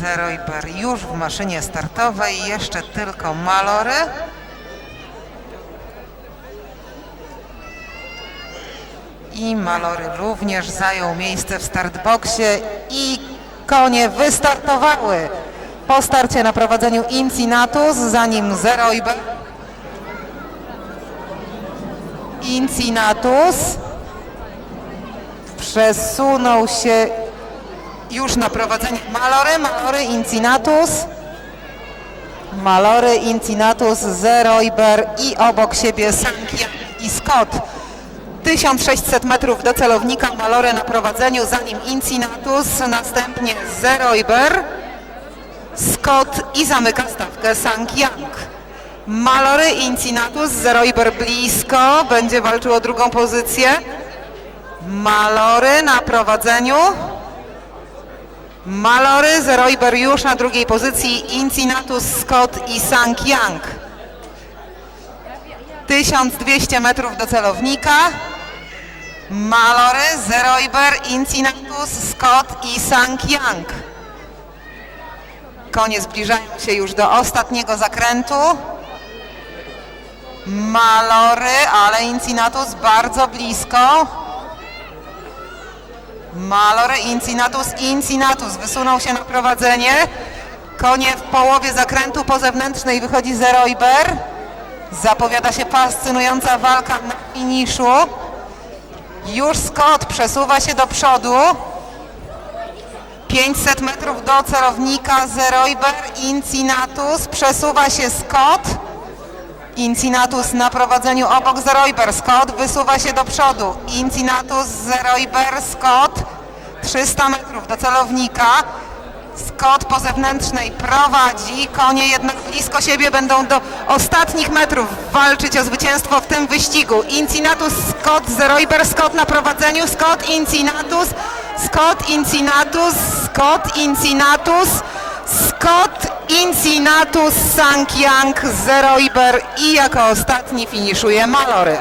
Zeroiber już w maszynie startowej, jeszcze tylko Malory. I Malory również zajął miejsce w startboxie i konie wystartowały. Po starcie na prowadzeniu Incinatus, za nim. Incinatus przesunął się już na prowadzenie Malory, Malory, Incinatus. Malory, Incinatus, Zeroiber i obok siebie Sankia i Scott. 1600 metrów do celownika, Malory na prowadzeniu, za nim Incinatus, następnie Zeroiber, Scott i zamyka stawkę Sankiang. Malory, Incinatus, Zeroiber blisko, będzie walczył o drugą pozycję. Malory na prowadzeniu. Malory, Zeroiber już na drugiej pozycji, Incinatus, Scott i Sang Yang. 1200 metrów do celownika. Malory, Zeroiber, Incinatus, Scott i Sang Yang. Konie zbliżają się już do ostatniego zakrętu. Malory, ale Incinatus bardzo blisko. Malore Incinatus Incinatus wysunął się na prowadzenie. Konie w połowie zakrętu po zewnętrznej wychodzi Zeroiber. Zapowiada się fascynująca walka na finiszu. Już Scott przesuwa się do przodu. 500 metrów do celownika Zeroiber Incinatus. Przesuwa się Scott. Incinatus na prowadzeniu obok Zeroiber. Scott wysuwa się do przodu. Incinatus, Zeroiber, Scott. 300 metrów do celownika. Scott po zewnętrznej prowadzi. Konie jednak blisko siebie będą do ostatnich metrów walczyć o zwycięstwo w tym wyścigu. Incinatus, Scott, Zeroiber, Scott na prowadzeniu. Scott, Incinatus, Scott, Incinatus, Scott, Incinatus. Scott, Incinatus, Sankiang, Zeroiber i jako ostatni finiszuje Malory.